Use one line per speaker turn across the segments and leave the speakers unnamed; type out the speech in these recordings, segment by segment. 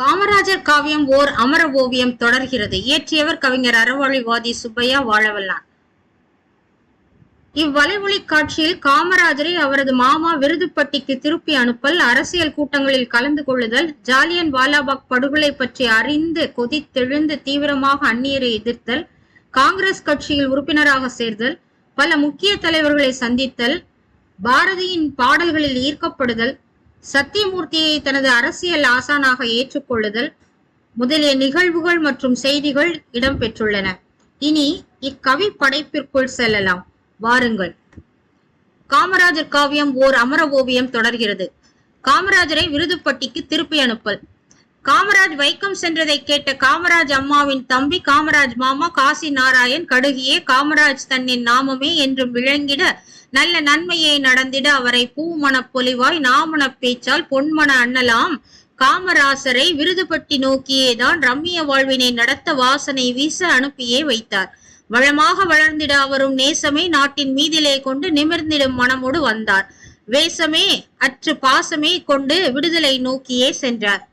காமராஜர் காவியம் ஓர் அமர ஓவியம் தொடர்கிறது. இயற்றியவர் கவிஞர் அறவழிவாதி சுப்பையா வாழவல்லான். இவ்வலைவொலி காட்சியில் காமராஜரை அவரது மாமா விருதுப்பட்டிக்கு திருப்பி அனுப்பல் அரசியல் கூட்டங்களில் கலந்து கொள்ளுதல் ஜாலியன் வாலாபாக் படுகொலை பற்றி அறிந்து கொதித்தெழுந்து தீவிரமாக அந்நியரை எதிர்த்தல் காங்கிரஸ் கட்சியில் உறுப்பினராக சேர்தல் பல முக்கிய தலைவர்களை சந்தித்தல் பாரதியின் பாடல்களில் ஈர்க்கப்படுதல் சத்தியமூர்த்தியை தனது அரசியல் ஆசானாக ஏற்றுக்கொள்ளுதல் முதலிய நிகழ்வுகள் மற்றும் செய்திகள் இடம்பெற்றுள்ளன. இனி இக்கவி படைப்பிற்குள் செல்லலாம். வாருங்கள். காமராஜர் காவியம் ஓர் அமர ஓவியம் தொடர்கிறது. காமராஜரை விருதுப்பட்டிக்கு திருப்பி அனுப்பல். காமராஜ் வைக்கம் சென்றதை கேட்ட காமராஜ் அம்மாவின் தம்பி காமராஜ் மாமா காசி நாராயண் கடுகியே காமராஜ் தன்னின் நாமமே என்றும் விளங்கிட நல்ல நன்மையை நடந்திட அவரை பூமணப் பொலிவாய் நாமணப் பேச்சால் பொன்மன அண்ணலாம். காமராசரை விருதுபட்டி நோக்கியேதான் ரம்மிய வாழ்வினை நடத்த வாசனை வீச அனுப்பியே வைத்தார். வளமாக வளர்ந்திட அவரும் நேசமே நாட்டின் மீதிலே கொண்டு நிமிர்ந்திடும் மனமோடு வந்தார். வேசமே அற்று பாசமே கொண்டு விடுதலை நோக்கியே சென்றார்.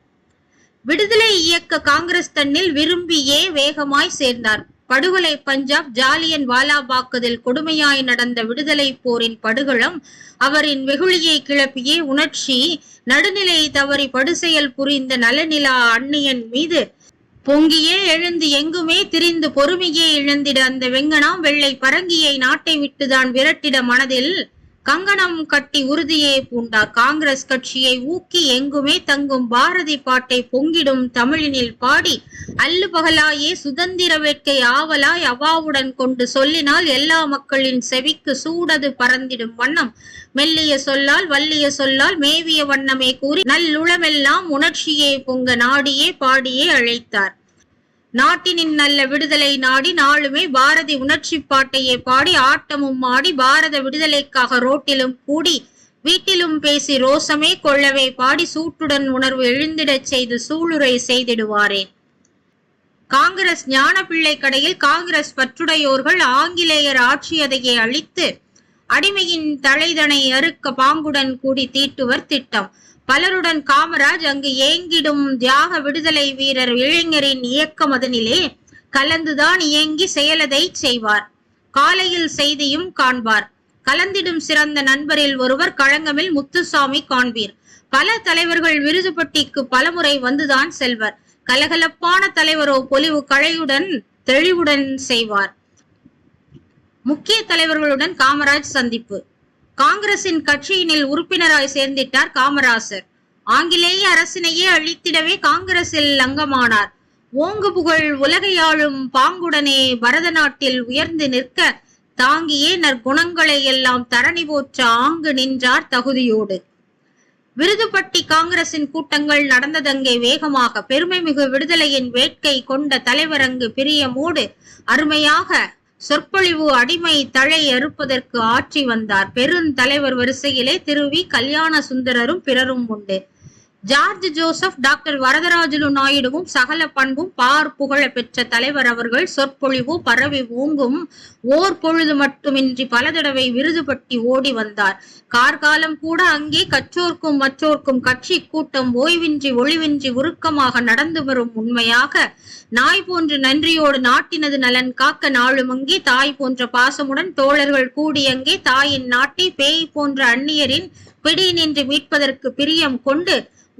விடுதலை இயக்க காங்கிரஸ் தன்னில் விரும்பியே வேகமாய் சேர்ந்தார். படுகொலை பஞ்சாப் ஜாலியன் வாலாபாக்குதில் கொடுமையாய் நடந்த விடுதலை போரின் படுகளம் அவரின் வெகுளியை கிளப்பியே உணர்ச்சி நடுநிலை தவறி படுசெயல் புரிந்த நலநிலா அன்னியன் மீது. பொங்கியே எழுந்து எங்குமே திரிந்து பொறுமையே இழந்திட அந்த வெங்கனாம் வெள்ளை பரங்கியை நாட்டை விட்டுதான் விரட்டிட மனதில் கங்கணம் கட்டி உறுதியே பூண்டார் காங்கிரஸ் கட்சியை ஊக்கி எங்குமே தங்கும் பாரதி பாட்டை பொங்கிடும் தமிழினில் பாடி அல்லு பகலாயே சுதந்திர வேட்கை ஆவலாய் அவாவுடன் கொண்டு சொல்லினால் எல்லா மக்களின் செவிக்கு சூடது பறந்திடும் வண்ணம். மெல்லிய சொல்லால் வல்லிய சொல்லால் மேவிய வண்ணமே கூறி நல்லுளமெல்லாம் உணர்ச்சியே பொங்க நாடியே பாடியே அழைத்தார். நாட்டினின் நல்ல விடுதலை நாடி நாளுமே பாரதி உணர்ச்சி பாட்டையே பாடி ஆட்டமும் ஆடி பாரத விடுதலைக்காக ரோட்டிலும் கூடி வீட்டிலும் பேசி ரோசமே கொள்ளவே பாடி சூட்டுடன் உணர்வு எழுந்திடச் செய்து சூளுரை செய்திடுவாரே. காங்கிரஸ் ஞானப்பிள்ளை கடையில் காங்கிரஸ் பற்றுடையோர்கள் ஆங்கிலேயர் ஆட்சியதையே அழித்து அடிமையின் தலைதனை அறுக்க பாங்குடன் கூடி தீட்டுவர் திட்டம். பலருடன் காமராஜ் அங்கு ஏங்கிடும் தியாக விடுதலை வீரர் இளைஞரின் இயக்க மதனிலே கலந்துதான் இயங்கி செயலதை செய்வார். காலையில் செய்தியும் காண்பார். கலந்திடும் சிறந்த நண்பரில் ஒருவர் களங்கமில் முத்துசாமி காண்பீர். பல தலைவர்கள் விருதுபட்டிக்கு பலமுறை வந்துதான் செல்வர். கலகலப்பான தலைவரோ பொலிவு கழையுடன் தெளிவுடன் செய்வார். முக்கிய தலைவர்களுடன் காமராஜ் சந்திப்பு. காங்கிரசின் கட்சியினில் உறுப்பினராய் சேர்ந்திட்டார் காமராசர். ஆங்கிலேய அரசினையே அழித்திடவே காங்கிரசில் அங்கமானார். ஓங்கு புகழ் உலகையாளும் பாங்குடனே பரத நாட்டில் உயர்ந்து நிற்க தாங்கியே நற்குணங்களை எல்லாம் தரணி போற்ற ஆங்கு நின்றார் தகுதியோடு. விருதுப்பட்டி காங்கிரசின் கூட்டங்கள் நடந்ததங்கே வேகமாக பெருமைமிகு விடுதலையின் வேட்கை கொண்ட தலைவரங்கு பிரியமோடு அருமையாக சொற்பொழிவு அடிமை தழை அறுப்பதற்கு ஆற்றி வந்தார். பெருந்தலைவர் வரிசையிலே திருவி கல்யாண சுந்தரரும் பிறரும் உண்டு. ஜார்ஜ் ஜோசப் டாக்டர் வரதராஜலு நாயுடுவும் சகல பண்பும் பார் புகழ பெற்ற தலைவர் அவர்கள் சொற்பொழிவு பரவி ஓங்கும். ஓர் பொழுது மட்டுமின்றி பல தடவை விருதுபட்டி ஓடி வந்தார். கார்காலம் கூட அங்கே கற்றோர்க்கும் மற்றோர்க்கும் கட்சி கூட்டம் ஓய்வின்றி ஒளிவின்றி உருக்கமாக நடந்து வரும் உண்மையாக. நாய் போன்ற நன்றியோடு நாட்டினது நலன் காக்க நாளும் அங்கே தாய் போன்ற பாசமுடன் தோழர்கள் கூடியங்கே தாயின் நாட்டை பேய் போன்ற அந்நியரின் பிடி நின்று மீட்பதற்கு பிரியம் கொண்டு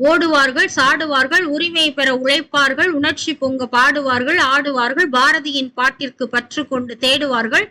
ஓடுவார்கள் சாடுவார்கள் உரிமை பெற உழைப்பார்கள் உணர்ச்சி பொங்க பாடுவார்கள் ஆடுவார்கள் பாரதியின் பாட்டிற்கு பற்று கொண்டு தேடுவார்கள்.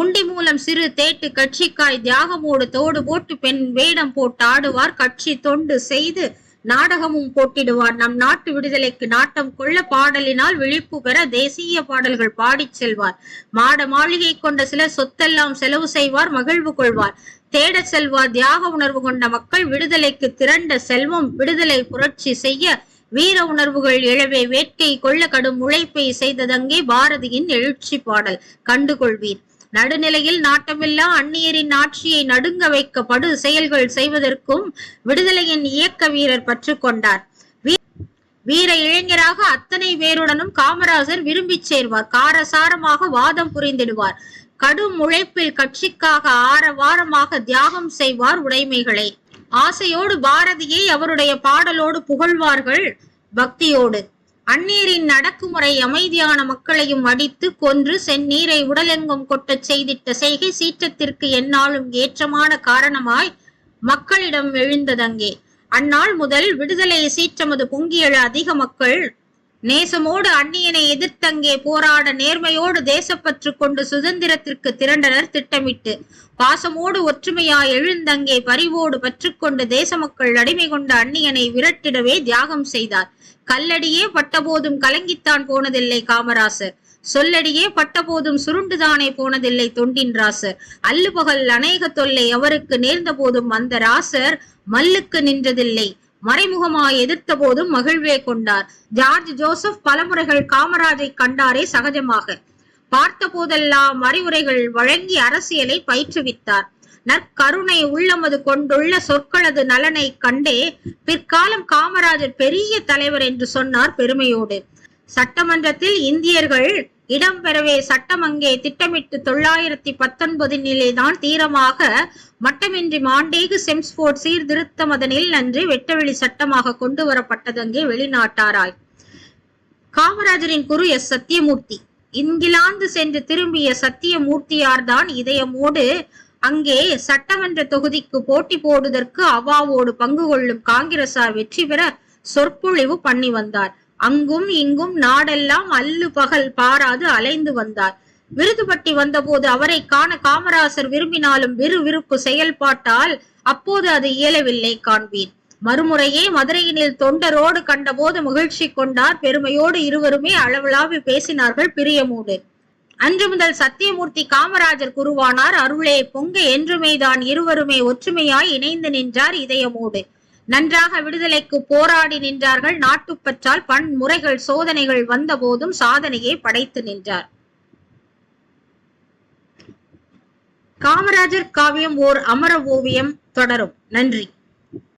உண்டி மூலம் சிறு தேட்டு கட்சிக்காய் தியாகமோடு தோடு போட்டு பெண் வேடம் போட்டு ஆடுவார். கட்சி தொண்டு செய்து நாடகமும் போட்டிடுவார் நம் நாட்டு விடுதலைக்கு நாட்டம் கொள்ள பாடலினால் விழிப்பு பெற தேசிய பாடல்கள் பாடிச் செல்வார். மாட மாளிகை கொண்ட சிலர் சொத்தெல்லாம் செலவு செய்வார் மகிழ்வு கொள்வார். தேடச் செல்வார் தியாக உணர்வு கொண்ட மக்கள் விடுதலைக்கு திரண்ட செல்வம் விடுதலை புரட்சி செய்ய வீர உணர்வுகள் எழவே வேட்கை கொள்ள கடும் உழைப்பை செய்ததங்கே பாரதியின் எழுச்சி பாடல். கண்டுகொள்வீர். நடுநிலையில் நாட்டமில்லா அந்நியரின் ஆட்சியை நடுங்க வைக்க படு செயல்கள் செய்வதற்கும் விடுதலையின் இயக்க வீரர் பற்று கொண்டார். வீ- வீர இளைஞராக அத்தனை பேருடனும் காமராஜர் விரும்பிச் சேர்வார். காரசாரமாக வாதம் புரிந்திடுவார். கடும் உழைப்பில் கட்சிக்காக ஆரவாரமாக தியாகம் செய்வார் உடைமைகளை. ஆசையோடு பாரதியை அவருடைய பாடலோடு புகழ்வார்கள் பக்தியோடு. அந்நீரின் அடக்குமுறை அமைதியான மக்களையும் அடித்து கொன்று செந்நீரை உடலெங்கும் கொட்டச் செய்திட்ட செய்கை சீற்றத்திற்கு என்னாலும் ஏற்றமான காரணமாய் மக்களிடம் எழுந்ததங்கே. அந்நாள் முதல் விடுதலை சீற்றமது பொங்கியழ அதிக மக்கள் நேசமோடு அந்நியனை எதிர்த்தங்கே போராட நேர்மையோடு தேசப்பற்று கொண்டு சுதந்திரத்திற்கு திரண்டனர் திட்டமிட்டு பாசமோடு ஒற்றுமையாய் எழுந்தங்கே பரிவோடு பற்றுக்கொண்டு தேச மக்கள் அடிமை கொண்ட அந்நியனை விரட்டிடவே தியாகம் செய்தார். கல்லடியே பட்டபோதும் கலங்கித்தான் போனதில்லை காமராசர். சொல்லடியே பட்டபோதும் சுருண்டுதானே போனதில்லை தொண்டின் ராசர். அல்லுபகல் அநேக தொல்லை அவருக்கு நேர்ந்த போதும் அந்த ராசர் மல்லுக்கு நின்றதில்லை. மறைமுகமாய் எதிர்த்த போதும் மகிழ்வே கொண்டார். ஜார்ஜ் ஜோசப் பலமுறைகள் காமராஜை கண்டாரே சகஜமாக. பார்த்த போதெல்லாம் அறிவுரைகள் வழங்கி அரசியலை பயிற்றுவித்தார். நற்கருணை உள்ளமது கொண்டுள்ள சொற்களது நலனை கண்டே பிற்காலம் காமராஜர் பெரிய தலைவர் என்று சொன்னார் பெருமையோடு. சட்டமன்றத்தில் இந்தியர்கள் இடம்பெறவே சட்டம் அங்கே திட்டமிட்டு தொள்ளாயிரத்தி பத்தொன்பதினிலேதான் தீரமாக மட்டமின்றி மாண்டேகு செம்ஸ்போர்ட் சீர்திருத்தம் அதனில் நன்று வெட்டவெளி சட்டமாக கொண்டு வரப்பட்டதங்கே வெளிநாட்டாராய். காமராஜரின் குரு எஸ். சத்தியமூர்த்தி. இங்கிலாந்து சென்று திரும்பிய சத்தியமூர்த்தியார்தான் இதயமோடு அங்கே சட்டமன்ற தொகுதிக்கு போட்டி போடுவதற்கு அவாவோடு பங்கு கொள்ளும் காங்கிரசார் வெற்றி பெற சொற்பொழிவு பண்ணி வந்தார். அங்கும் இங்கும் நாடெல்லாம் அல்லு பகல் பாராது அலைந்து வந்தார். விருதுபட்டி வந்தபோது அவரை காண காமராசர் விரும்பினாலும் விறுவிறுப்பு செயல்பாட்டால் அப்போது அது இயலவில்லை காண்பீர். மறுமுறையே மதுரையினில் தொண்டரோடு கண்டபோது மகிழ்ச்சி கொண்டார். பெருமையோடு இருவருமே அளவலாவி பேசினார்கள் பிரியமோடு. அன்று முதல் சத்தியமூர்த்தி காமராஜர் குருவானார். அருளே பொங்க என்றுமேதான் இருவருமே ஒற்றுமையாய் இணைந்து நின்றார் இதயமோடு. நன்றாக விடுதலைக்கு போராடி நின்றார்கள். நாட்டுப்பற்றால் பன்முறைகள் சோதனைகள் வந்த போதும் சாதனையை படைத்து நின்றார். காமராஜர் காவியம் ஓர் அமர ஓவியம் தொடரும். நன்றி.